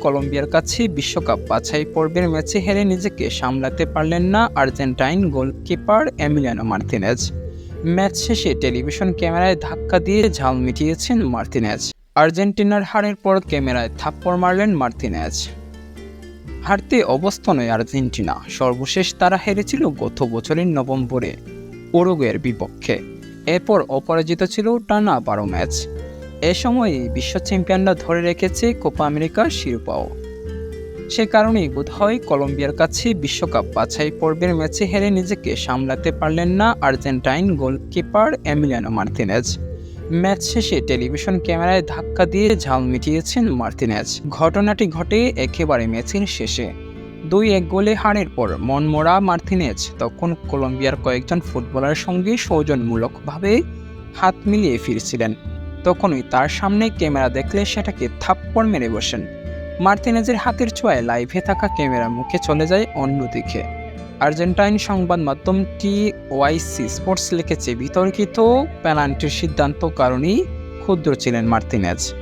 কলম্বিয়ার কাছে বিশ্বকাপ বাছাই পর্বের ম্যাচে হেরে নিজেকে সামলাতে পারলেন না Argentine goalkeeper Emiliano Martinez. Match শেষে টেলিভিশন ক্যামেরায় ধাক্কা দিয়ে ঝাল মিটিয়েছেন মার্তিনেজ। আর্জেন্টিনার হারের পর ক্যামেরায় থাপ্পড় মারলেন মার্তিনেজ। হারতে অবস্থ নয় আর্জেন্টিনা। সর্বশেষ তারা হেরেছিল গত বছরের নভেম্বরে, উরুগুয়ের বিপক্ষে। এরপর অপরাজিত ছিল টানা বারো ম্যাচ। এ সময়ে বিশ্ব চ্যাম্পিয়নরা ধরে রেখেছে কোপা আমেরিকার শিরোপাও। সে কারণেই বোধহয় কলম্বিয়ার কাছে বিশ্বকাপ বাছাই পর্বের ম্যাচে হেরে নিজেকে সামলাতে পারলেন না Argentine goalkeeper Emiliano Martinez. Match শেষে টেলিভিশন ক্যামেরায় ধাক্কা দিয়ে ঝাল মিটিয়েছেন মার্তিনেজ। ঘটনাটি ঘটে একেবারে ম্যাচের শেষে। দুই এক গোলে হারের পর মনমোরা মার্তিনেজ তখন কলম্বিয়ার কয়েকজন ফুটবলারের সঙ্গে সৌজনমূলকভাবে হাত মিলিয়ে ফিরছিলেন। তখনই তার সামনে ক্যামেরা দেখলে সেটাকে থাপ্পড় মেরে বসেন। মার্তিনেজের হাতের ছোঁয়ায় লাইভে থাকা ক্যামেরা মুখে চলে যায় অন্যদিকে। আর্জেন্টাইন সংবাদ মাধ্যম টি ওয়াইসি স্পোর্টস লিখেছে, বিতর্কিত পেনাল্টির সিদ্ধান্ত কারণেই ক্ষুদ্র ছিলেন মার্তিনেজ।